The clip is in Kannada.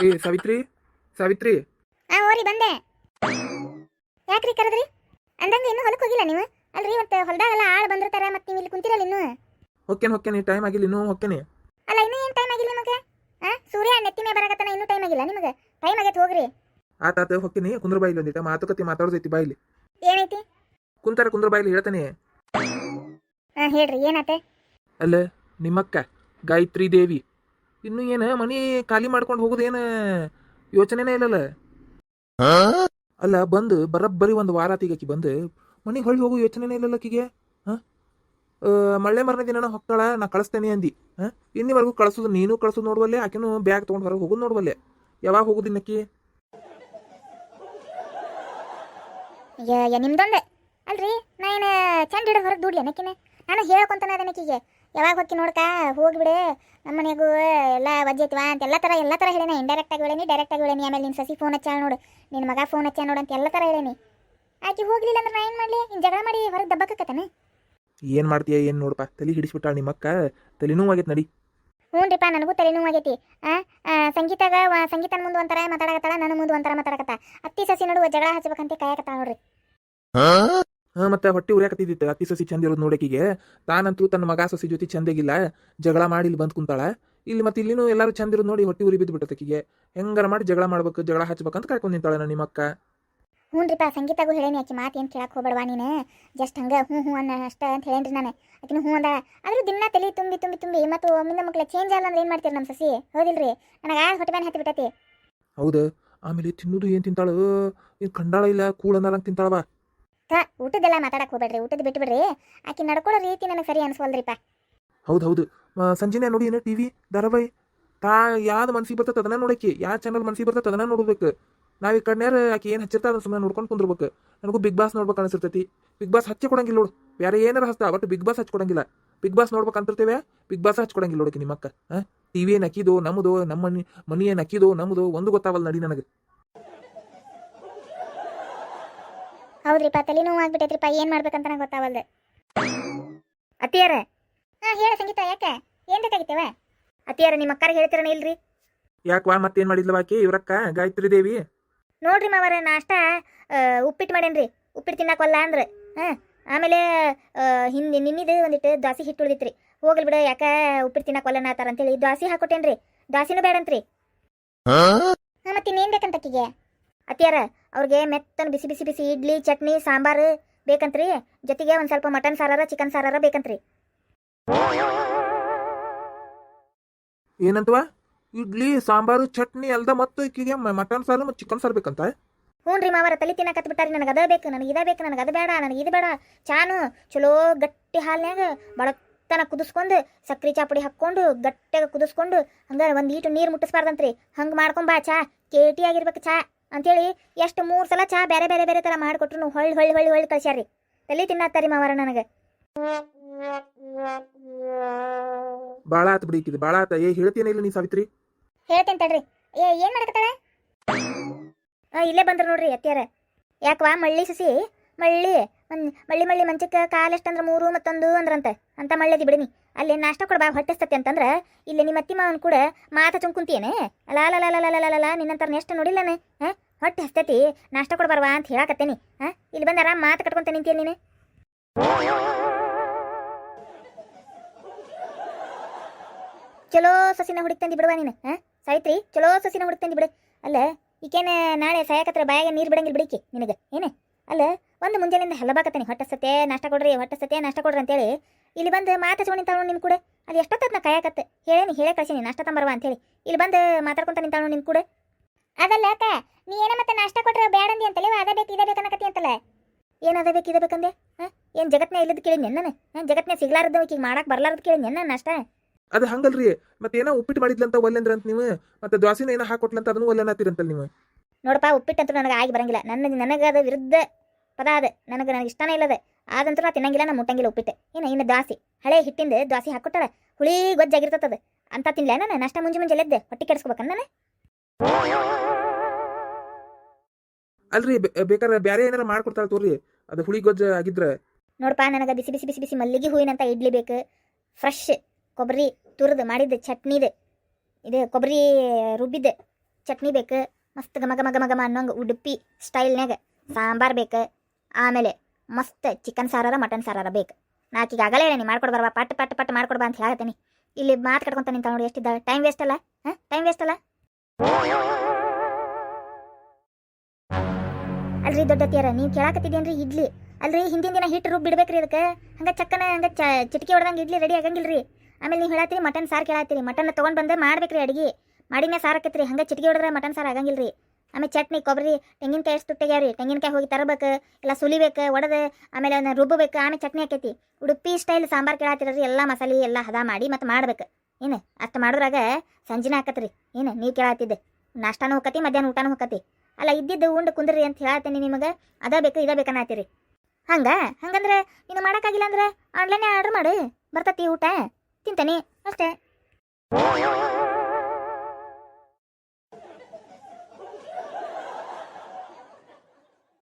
ಏ ಸಾವಿತ್ರಿ? ಸಾವಿತ್ರಿ? ಆ ಓರಿ ಬಂದೆ. ಯಾಕ್ರಿ ಕರೆದ್ರಿ? ಅಂದಂಗ ಇನ್ನೂ ಹೊಲಕ್ಕೆ ಹೋಗಿಲ್ಲ ನೀವು? ಅಲ್ರಿ ಮತ್ತೆ ಹೊಲದಾಗೆಲ್ಲ ಆಳ್ ಬಂದಿರ್ತಾರ ಮತ್ತೆ ನೀವು ಇಲ್ಲಿ ಕುಂತಿರಲ್ಲ ಇನ್ನು? ಹೊಕ್ಕೇನೆ ಹೊಕ್ಕೇನೆ ಟೈಮ್ ಆಗಿಲ್ಲ ಇನ್ನೂ ಹೊಕ್ಕೇನೆ? ಅಲ್ಲ ಇನ್ನೂ ಏನು ಟೈಮ್ ಆಗಿಲ್ಲ ನಿಮಗೆ? ಆ ಸೂರ್ಯ ನೆತ್ತಿ ಮೇ ಬರಕತ್ತಾನ ಇನ್ನೂ ಟೈಮ್ ಆಗಿಲ್ಲ ನಿಮಗೆ? ಟೈಮ್ ಆಗೈತೆ ಹೋಗ್ರಿ. ಆತ ಆತ ಹೊಕ್ಕೇನಿ ಕುಂದ್ರ ಬಾಯಿಲಿ ಒಂದಿಟ ಮಾತುಕತೆ ಮಾತಾಡೋದೈತಿ ಬಾಯಿಲಿ. ಏನೈತಿ? ಕುಂತಾರ ಕುಂದ್ರ ಬಾಯಿಲಿ ಹೇಳ್ತಾನೆ. ಹಾ ಹೇಳ್ರಿ ಏನಾತೆ? ಅಲ್ಲ ನಿಮ್ಮಕ್ಕ ಗಾಯತ್ರಿ ದೇವಿ. ಇನ್ನು ಏನು ಮನಿ ಖಾಲಿ ಮಾಡ್ಕೊಂಡು ಹೋಗೋದೇನು ಯೋಚನೆನೇ ಇಲ್ಲಲ್ಲ? ಅಲ್ಲ ಬಂದು ಬರಬ್ಬರಿ ಒಂದು ವಾರ ಆತಿಗೆ ಬಂದು. ಮನೆಗೆ ಹೊಳ್ಳಿ ಹೋಗೋ ಯೋಚನೆನೇ ಇಲ್ಲಲ್ಲ ಆಕಿಗೆ? ಹಾಂ? ಮಳೆ ಮರನೇ ದಿನ ಹೋಗ್ತಾಳ ನಾ ಕಳಿಸ್ತೇನೆ ಅಂದಿ. ಹಾಂ? ಇನ್ನಿವರೆಗೂ ಕಳ್ಸೋದು ನೀನು ಕಳ್ಸೋದು ನೋಡುವಲ್ಲೇ ಆಕಿನೂ ಬ್ಯಾಗ್ ತೊಗೊಂಡು ಹೊರಗೆ ಹೋಗೋದು ನೋಡುವಲ್ಲೇ. ಯಾವಾಗ ಹೋಗೋದಿನ್ನಕ್ಕಿ ಅಕ್ಕಿ ಯ ನಿಮ್ದೊಂದೆ? ಅಲ್ರಿ ನಾ ಏನು ಚಂದ ಹಿಡಿದು ಹೊರಗೆ ದುಡ್ಲಿ ಅನ್ನಕ್ಕಿನ ನಾನು ಹೇಳ್ಕೊಂತಾನೆ ಅದನ್ನಕ್ಕಿಗೆ ಯಾವಾಗ ಹೋಗ್ತೀನಿ ನೋಡ್ಕ? ಹೋಗ್ಬಿಡು ನಮ್ಮ ಮನೆಗೂ ಎಲ್ಲ ವಜ್ಜೈತಿವಾ ಅಂತ ಎಲ್ಲ ಥರ ಎಲ್ಲ ಥರ ಹೇಳೇನಿ. ಇಂಡೈರೆಕ್ಟ್ ಆಗಿ ಹೇಳೇನಿ ಡೈರೆಕ್ಟ್ ಆಗಿ ಹೇಳೇನಿ. ಆಮೇಲೆ ನಿನ್ನ ಸಸಿ ಫೋನ್ ಹಚ್ಚ ನೋಡು. ನಿನ್ನ ಮಗ ಫೋನ್ ಹಚ್ಚ ನೋಡು ಅಂತ ಎಲ್ಲ ಥರ ಹೇಳೇನಿ. ಆಕೆ ಹೋಗ್ಲಿಲ್ಲ ಅಂದ್ರೆ ನಾ ಏನು ಮಾಡಲಿ? ಇನ್ನು ಜಗಳ ಮಾಡಿ ಹೊರಗೆ ದಬ್ಬಕ್ಕತ್ತಾನೆ ಏನು ಮಾಡ್ತೀಯ ಏನು ನೋಡಪ್ಪ ತಲೆ ಹಿಡಿಸ್ಬಿಟ್ಟಾಳ ನಿಮ್ಮಕ್ಕ ತಲೆನೂ ಆಗೈತೆ ನಡಿ. ಹ್ಞೂನ್ರಿಪ್ಪ ನನಗೂ ತಲೆನೋವು ಆಗೈತಿ. ಆ ಆ, ಸಂಗೀತಾಗ ಸಂಗೀತ ಸಂಗೀತನ ಮುಂದೆ ಒಂಥರ ಮಾತಾಡಕತ್ತಾಳ ನನ್ನ ಮುಂದೆ ಒಂಥರ ಮಾತಾಡಕತ್ತ ಅತ್ತಿ ಸಸಿ ನಡುವ ಜಗಳ ಹಚ್ಬೇಕಂತ ಕಾಯಕತ್ತಾಳ ನೋಡ್ರಿ. ಹಾ ಮತ್ತೆ ಹೊಟ್ಟೆ ಉರಿಯಾಕತ್ತಿದ್ದಿತ್ತು. ಅತ್ತಿ ಸಸಿ ಚಂದ ಇರೋದು ನೋಡಕಿಗೆ ತಾನಂತೂ ತನ್ನ ಮಗ ಸಸಿ ಜೊತೆ ಚಂದಗಿಲ್ಲ. ಜಗಳ ಮಾಡಿ ಇಲ್ಲಿ ಬಂದು ಕುಂತಾಳ. ಇಲ್ಲಿ ಮತ್ತೆ ಇಲ್ಲಿನೂ ಎಲ್ಲರೂ ಚಂದ ಇರೋದು ನೋಡಿ ಹೊಟ್ಟಿ ಉರಿ ಬಿದ್ದು ಬಿಟ್ಟತಕಿಗೆ ಹೆಂಗಾರ ಮಾಡಿ ಜಗಳ ಮಾಡ್ಬೇಕು ಜಗಳ ಹಚ್ಬೇಕಂತ ಕಾಯ್ಕೊಂಡು ನಿಂತಾಳೆ ನನ್ನ ನಿಮ್ಮಕ್ಕ. ಹ್ಞೂನ್ರಿಪ್ಪ ಸಂಗೀತಾಗೂ ಹೇಳೇನಿ ಆಕಿ ಮಾತು ಏನು ಕೇಳಕ್ಕೆ ಹೋಗ್ಬೇಡವಾ ನೀನು? ಜಸ್ಟ್ ಹಂಗೆ ಹ್ಞೂ ಹ್ಞೂ ಅನ್ನ ಅಷ್ಟೇ ಅಂತ ಹೇಳೇನ್ರಿ ನಾನು. ಆಕಿನ ಹ್ಞೂ ಅಂದ ಆದ್ರೂ ದಿನ ತಲೆ ತುಂಬಿ ತುಂಬಿ ತುಂಬಿ ಮತ್ತು ಒಮ್ಮಿಂದ ಮಕ್ಳು ಚೇಂಜ್ ಆಗಲ್ಲ ಅಂದ್ರೆ ಏನು ಮಾಡ್ತೀರಿ ನಮ್ಮ ಸಸಿ? ಹೌದಿಲ್ರಿ? ನನಗೆ ಆ ಹೊಟ್ಟೆ ಹತ್ತಿ ಬಿಟ್ಟತಿ. ಹೌದು. ಆಮೇಲೆ ತಿನ್ನೋದು ಏನು ತಿಂತಾಳು? ಇದು ಕಂಡಾಳ ಇಲ್ಲ? ಕೂಳ ತಿಂತಾಳವಾ ತಿಂತಾಳವ ತ ಊಟದೆಲ್ಲ ಮಾತಾಡಕ್ಕೆ ಹೋಗ್ಬೇಡ್ರಿ, ಊಟದ ಬಿಟ್ಟು ಬಿಡ್ರಿ ಆಕಿ ನಡ್ಕೊಳ್ಳೋ ರೀತಿ ನನಗೆ ಸರಿ ಅನ್ಸ್ವಲ್ರಿಪ್ಪ ಹೌದು ಹೌದು. ಸಂಜೆನೆ ನೋಡಿ ಏನೋ ಟಿವಿ ಧಾರಾವಾಹಿ. ತಾ, ಯಾವ್ದು ಮನ್ಸಿಗೆ ಬರ್ತದೆ ಅದನ್ನ ನೋಡಕ್ಕೆ, ಯಾವ ಚಾನಲ್ ಮನ್ಸಿಗೆ ಬರ್ತದೆ ಅದನ್ನ ನೋಡ್ಬೇಕು. ನಾವು ಈ ಕಣ್ಣೇರ ಆಕೆ ಏನು ಅದನ್ನ ಸುಮ್ಮನೆ ನೋಡ್ಕೊಂಡು ಕುಂದಿರ್ಬೇಕು. ನನಗೂ ಬಿಗ್ ಬಾಸ್ ನೋಡ್ಬೇಕು ಅನಿಸಿರ್ತೈತಿ. ಬಿಗ್ ಬಾಸ್ ಹಚ್ಚಿ ಕೊಡಂಗಿಲ್ಲ ನೋಡು. ಬೇರೆ ಏನಾರ ಹಸ್ತ ಬಟ್ ಬಿಗ್ ಬಾಸ್ ಹಚ್ಕೊಡಂಗಿಲ್ಲ. ಬಿಗ್ ಬಾಸ್ ನೋಡ್ಬೇಕು ಅಂತಿರ್ತೇವೆ, ಬಿಗ್ ಬಾಸ್ ಹಚ್ಕೊಡಂಗಿಲ್ಲ ನೋಡಕ್ಕೆ ನಿಮ್ಮಕ್ಕ. ಹಾಂ ಟಿ ವಿ ಏನು ಅಕ್ಕಿದೋ ನಮ್ಮದು ನಮ್ಮ ಮನಿ ಮನಿ ಏನು ಹಾಕಿದೋ ನಮ್ಮದು, ಒಂದು ಗೊತ್ತಾವಲ್ಲ ನಡಿ ನನಗೆ. ಹೌದ್ರಿಪ್ಪ ತಲೆನೋವು ಆಗ್ಬಿಟ್ಟೈತ್ರಿಪ್ಪ ಏನು ಮಾಡ್ಬೇಕಂತ ನಂಗೆ ಗೊತ್ತಾವಲ್ದು. ಅತ್ತಿಯಾರ? ಹಾ ಹೇಳ ಸಂಗೀತ ಯಾಕೆ? ಏನು ಬೇಕಾಗಿತ್ತೇವ? ಅತ್ತಿಯಾರ ನಿಮ್ಮ ಅಕ್ಕಾರ ಹೇಳ್ತೀರನ ಇಲ್ರಿ? ಯಾಕವಾ ಮತ್ತೇನು ಮಾಡಿದ್ಲ ಬಾಕಿ? ಇವ್ರಕ್ಕ ಗಾಯತ್ರಿ ದೇವಿ? ನೋಡ್ರಿ ಮಾವರ ನಾಷ್ಟ ಉಪ್ಪಿಟ್ಟು ಮಾಡೇನ್ರಿ. ಉಪ್ಪಿಟ್ಟು ತಿನ್ನಕ್ವಲ್ಲ ಅಂದ್ರೆ. ಹಾ ಆಮೇಲೆ ಹಿಂದೆ ನಿನ್ನಿದು ಒಂದಿಟ್ಟು ದಾಸಿ ಹಿಟ್ಟು ಉಳಿದಿತ್ರಿ. ಹೋಗ್ಲಿ ಬಿಡ ಯಾಕ ಉಪ್ಪಿಟ್ಟು ತಿನ್ನಕ್ವಲ್ಲ ನಾತಾರ ಅಂತೇಳಿ ದಾಸಿ ಹಾಕೊಟ್ಟೇನ್ರಿ. ದಾಸಿನೂ ಬೇಡಂತ್ರಿ ಹಾ ಮತ್ತೆ ಇನ್ನೇನು ಬೇಕಂತ ಅಕ್ಕಿಗೆ? ಅತ್ತಿಯಾರ ಅವ್ರಿಗೆ ಮೆತ್ತನ ಬಿಸಿ ಬಿಸಿ ಬಿಸಿ ಇಡ್ಲಿ ಚಟ್ನಿ ಸಾಂಬಾರು ಬೇಕಂತ್ರಿ. ಜೊತೆಗೆ ಒಂದು ಸ್ವಲ್ಪ ಮಟನ್ ಸಾರಾರ ಚಿಕನ್ ಸಾರಾರ ಬೇಕಂತ್ರಿ. ಏನಂತವ ಇಡ್ಲಿ ಸಾಂಬಾರು ಚಟ್ನಿ ಅಲ್ದ ಮತ್ತು ಈಕಿಗೆ ಮಟನ್ ಸಾರು ಮತ್ತು ಚಿಕನ್ ಸಾರು ಬೇಕಂತ? ಹ್ಞೂ ರೀ ಮಾವರ ತಲೆ ತಿನ್ನಕತ್ ಬಿಟ್ಟಾರಿ ನನಗೆ ಅದೇ ಬೇಕು ನನಗೆ ಇದ ಬೇಕು ನನಗೆ ಅದು ಬೇಡ ನನಗೆ ಇದು ಬೇಡ. ಚಾನು ಚಲೋ ಗಟ್ಟಿ ಹಾಲ್ನ್ಯಾಗ ಬಡತನ ಕುದಿಸ್ಕೊಂಡು ಸಕ್ರೆ ಚಾಪುಡಿ ಹಾಕ್ಕೊಂಡು ಗಟ್ಟಿಯಾಗ ಕುದಿಸ್ಕೊಂಡು ಹಂಗಾರೆ ಒಂದು ಈಟು ನೀರು ಮುಟ್ಟಿಸ್ಬಾರ್ದಂತ್ರಿ. ಹಂಗೆ ಮಾಡ್ಕೊಂಬಾ ಚಾ. ಕೇಟಿ ಆಗಿರ್ಬೇಕು ಚಾ. ಅಂತೇಳಿ ಎಷ್ಟು ಮೂರು ಸಲ ಚಾ ಬೇರೆ ಬೇರೆ ಬೇರೆ ಥರ ಮಾಡಿಕೊಟ್ರು ಹೊಳ್ಳಿ ಹೊಳ್ಳಿ ಹೊಳ್ಳಿ ಹೊಳ್ಳಿ ಕಳ್ಸ್ಯಾರಿ ತಲೆ ತಿನ್ನತ್ತಾರಿ ಮಾವರ ನನಗೆ. ಭಾಳ ಆತು ಬಿಡಿ ಇದು ಭಾಳ ಆತ. ಏ ಹೇಳ್ತೇನೆ ನೀ ಸಾವಿತ್ರಿ? ಹೇಳ್ತೇನೆ ತಡ್ರಿ. ಏ ಏನು ಮಾಡಕತ್ತಾಳೆ? ಇಲ್ಲೇ ಬಂದ್ರು ನೋಡ್ರಿ ಅತ್ತಿಯಾರ ಯಾಕವಾ ಮಳ್ಳಿ ಸಸಿ ಮಳ್ಳಿ ಮಳ್ಳಿ ಮಳ್ಳಿ ಮಂಚಕ್ಕೆ ಕಾಲೆಷ್ಟಂದ್ರೆ ಮೂರು ಮತ್ತೊಂದು ಅಂದ್ರಂತೆ. ಅಂತ ಮಳ್ಳಿದಿ ಬಿಡಿನಿ. ಅಲ್ಲಿ ನಾಷ್ಟ ಕೊಡ್ಬಾ ಹೊಟ್ಟೆಸ್ತತಿ ಅಂತಂದ್ರೆ ಇಲ್ಲಿ ನಿಮ್ಮ ಅತ್ತಿ ಮಾವನ್ ಕೂಡ ಮಾತ ಚುಂಕುಂತಿಯೇನೆ ಅಲ್ಲ ಲ ಲ ಅಲ್ಲ ಅಲ್ಲ ನಿನ್ನಂತರ ಎಷ್ಟು ನೋಡಿಲ್ಲನೆ? ಹಾಂ? ಹೊಟ್ಟೆ ಹಸ್ತತಿ, ನಾಷ್ಟ ಕೊಡ್ಬಾರ್ವಾ ಅಂತ ಹೇಳಾಕತ್ತೇನಿ. ಹಾಂ? ಇಲ್ಲಿ ಬಂದಾರ, ಮಾತು ಕಟ್ಕೊಂತ ನಿಂತೀಯ ನೀನು? ಚಲೋ ಸಸಿನ ಹುಡುಕ್ ತಂದಿ ಬಿಡುವ ನೀನು, ಹಾಂ? ಸಾಯ್ತ್ರಿ ಚಲೋ ಸಸಿನ ಹುಡುಕ್ ತಂದಿ ಬಿಡು. ಅಲ್ಲ, ಈಕೇನೆ ನಾಳೆ ಸಾಯಕತ್ರ ಬಾಯಾಗ ನೀರು ಬಿಡಂಗಿಲ್ಲ ಬಿಡಿಕೆ ನಿನಗೆ, ಏನು? ಅಲ್ಲ ಒಂದು ಮುಂಜಾನೆಯಿಂದ ಹಲ್ಲಬಾಕತ್ತೇನೆ ಹೊಟ್ಟೆ ಸತೆ ನಾಷ್ಟ ಕೊಡ್ರಿ ಹೊಟ್ಟೆ ಸತ್ತೆ ನಾಷ್ಟ ಕೊಡ್ರಿ ಅಂತೇಳಿ. ಇಲ್ಲಿ ಬಂದು ಮಾತು ನಿಂತಾಳು ನಿನ್ ಕೂಡ. ಅದು ಎಷ್ಟೊತ್ತದ ನಾ ಕಾಯಕತ್ತೆ. ಹೇಳೇನಿ ಹೇಳೇ ಕಳ್ಸೀನಿ ನಾಷ್ಟ ತಂಬರ್ವಾ ಅಂತೇಳಿ. ಇಲ್ಲಿ ಬಂದು ಮಾತಾಡ್ಕೊಂತ ನಿಂತಾಳು ನಿನ್ ಕೂಡ. ಅದಲ್ಲ ಅಕ್ಕ ನೀ ಏನ ಮತ್ತೆ ನಾಷ್ಟ ಕೊಟ್ರೆ ಬೇಡಂದಿ ಅಂತಲೇ ಅದ ಬೇಕು ಇದ ಬೇಕನ್ನಕತ್ತಿ ಅಂತಲ್ಲ? ಏನದ ಬೇಕು ಇದ ಬೇಕಂದೆ ಹಾಂ? ಏನು ಜಗತ್ನೇ ಇಲ್ಲದ ಕೇಳಿ ನೆನ್ನ ಹಾಂ? ಜಗತ್ನೇ ಸಿಗ್ಲಾರದ್ದು ಈಗ ಮಾಡಕ್ಕೆ ಬರ್ಲಾರ್ದು ಕೇಳಿ ನೆನ್ನ ನಷ್ಟ? ಅದು ಹಂಗಲ್ರಿ. ಮತ್ತೆ ಏನೋ ಉಪ್ಪಿಟ್ಟು ಮಾಡಿದ್ಲಂತ ಒಲ್ಲೆಂದ್ರ ಅಂತ ನೀವು? ಮತ್ತೆ ದ್ವಾಸಿನ ಏನೋ ಹಾಕೊಟ್ಲಂತ ಅದನ್ನು ಒಲ್ಲೆನತ್ತೀರಂತಲ್ಲ ನೀವು? ನೋಡಪ್ಪ ಉಪ್ಪಿಟ್ಟು ಉಪ್ಪಿಟ್ಟಂತೂ ನನಗೆ ಆಗಿ ಬರಂಗಿಲ್ಲ. ನನ್ನ ನನಗೆ ಅದು ವಿರುದ್ಧ ಪದ ಅದ. ನನಗೆ ನನಗೆ ಇಷ್ಟನೇ ಇಲ್ಲದೆ. ಆದಂತೂ ನಾ ತಿನ್ನಂಗಿಲ್ಲ ನಾ ಮುಟ್ಟಂಗಿಲ್ಲ ಉಪ್ಪಿಟ್ಟೆ. ಏನು ಇನ್ನು ದ್ವಾಸಿ. ಹಳೆ ಹಿಟ್ಟಿಂದ ದ್ವಾಸಿ ಹಾಕ್ಕೊಟ್ಟಾರ ಹುಳಿ ಗೊಜ್ಜಾಗಿರ್ತದ. ಅಂತ ತಿನ್ಲ ನಾನು. ನಾಷ್ಟ ಮುಂಜೆ ಮುಂಜೆ ಎದ್ದೆ ಹೊಟ್ಟೆ ಕೆಡಿಸ್ಕೋಬೇಕನ್ನ ನಾನು. ಅಲ್ರಿ ಬೇಕಾದ್ರೆ ಬೇರೆ ಏನಾರ ಮಾಡ್ಕೊಡ್ತಾರ ತೋರಿ. ಅದು ಹುಳಿ ಗೊಜ್ಜ ಆಗಿದ್ರೆ. ನೋಡಪ್ಪ ನನಗೆ ಬಿಸಿ ಬಿಸಿ ಬಿಸಿ ಬಿಸಿ ಮಲ್ಲಿಗೆ ಹೂವಿನಂತ ಇಡ್ಲಿ ಬೇಕು. ಫ್ರೆಶ್ ಕೊಬ್ಬರಿ ತುರಿದು ಚಟ್ನಿ ಇದೆ ಇದು ಕೊಬ್ಬರಿ ರುಬ್ಬಿದ್ದು ಚಟ್ನಿ ಬೇಕು. ಮಸ್ತ್ ಘಮ ಘಮ ಘಮ ಘಮ ಅನ್ನೋಂಗೆ ಉಡುಪಿ ಸ್ಟೈಲ್ನಾಗ ಸಾಂಬಾರ್ ಬೇಕು. ಆಮೇಲೆ ಮಸ್ತ್ ಚಿಕನ್ ಸಾರಾರ ಮಟನ್ ಸಾರಾರ ಬೇಕು. ನಾಕೀಗ ಆಗಲೇ ಹೇಳಿ ಮಾಡ್ಕೊಡ್ ಬರವಾ ಪಟ್ ಪಟ್ ಪಟ್ ಮಾಡ್ಕೊಡ್ಬಾ ಅಂತ ಹೇಳತ್ತೀನಿ ಇಲ್ಲಿ ಮಾತು ಕಟ್ಕೊಂತ ನಿಂತ ನೋಡಿ ಎಷ್ಟಿದ್ದ ಟೈಮ್ ವೇಸ್ಟ್ ಅಲ್ಲ? ಟೈಮ್ ವೇಸ್ಟ್ ಅಲ್ಲ? ಅಲ್ರಿ ದೊಡ್ಡತಿಯರ, ನೀವು ಕೇಳಾಕತ್ತಿದ್ದೇನ್ರಿ ಇಡ್ಲಿ? ಅಲ್ರಿ ಹಿಂದಿನ ದಿನ ಹಿಟ್ಟು ರುಬ್ಬಿ ಬಿಡ್ಬೇಕ್ರಿ ಅದಕ್ಕೆ ಹಂಗ ಚಕ್ಕನ, ಹಂಗ ಚ, ಚಿಟಕಿ ಹೊಡೆದಂಗೆ ಇಡ್ಲಿ ರೆಡಿ ಆಗಂಗಿಲ್ರಿ. ಆಮೇಲೆ ನೀವು ಹೇಳತ್ತೀರಿ ಮಟನ್ ಸಾರು ಕೇಳತ್ತೀರಿ. ಮಟನ್ ತೊಗೊಂಡು ಬಂದು ಮಾಡ್ಬೇಕ್ರಿ ಅಡಿಗೆ. ಮಾಡಿನೇ ಸಾರು ಆಕತ್ರಿ ಹಂಗೆ ಚಿಟಕಿ ಹೊಡೆದ್ರೆ ಮಟನ್ ಸಾರು ಆಗಂಗಿಲ್ರಿ. ಆಮೇಲೆ ಚಟ್ನಿ, ಕೊಬ್ಬರಿ, ತೆಂಗಿನಕಾಯಿ ಎಷ್ಟು ತೆಗ್ಯಾರಿ ತೆಂಗಿನಕಾಯಿ ಹೋಗಿ ತರಬೇಕು, ಎಲ್ಲ ಸುಲಿಬೇಕು, ಒಡೆದು, ಆಮೇಲೆ ಅದನ್ನ ರುಬ್ಬಬೇಕು, ಆಮೇಲೆ ಚಟ್ನಿ ಆಕೈತಿ ಉಡುಪಿ ಸ್ಟೈಲ್ ಸಾಂಬಾರು ಕೇಳತ್ತಿರರಿ ಎಲ್ಲ ಮಸಾಲೆ, ಎಲ್ಲ ಹದ ಮಾಡಿ ಮತ್ತು ಮಾಡ್ಬೇಕು. ಏನು, ಅಷ್ಟು ಮಾಡಿದ್ರಾಗ ಸಂಜಿನ ಆಕತ್ರಿ. ಏನು, ನೀ ಕೇಳಾತಿದ್ದೆ. ನಾಷ್ಟಾನು ಹೋಗತಿ ಮಧ್ಯಾಹ್ನ ಊಟನೂ ಹೋಗತಿ ಅಲ್ಲ, ಇದ್ದಿದ್ದು ಉಂಡು ಕುಂದ್ರಿ ಅಂತ ಹೇಳತ್ತೀನಿ ನಿಮಗೆ. ಅದ ಬೇಕು, ಇದ ಬೇಕನ್ನತ್ತೀರಿ ಹಂಗೆ? ಹಂಗಂದ್ರೆ ನೀನು ಮಾಡೋಕ್ಕಾಗಿಲ್ಲ ಅಂದ್ರೆ ಆನ್ಲೈನೇ ಆರ್ಡ್ರ್ ಮಾಡು. ಬರ್ತತಿ ಊಟ. ತಿಂತೇನೆ. ಅಷ್ಟೇ.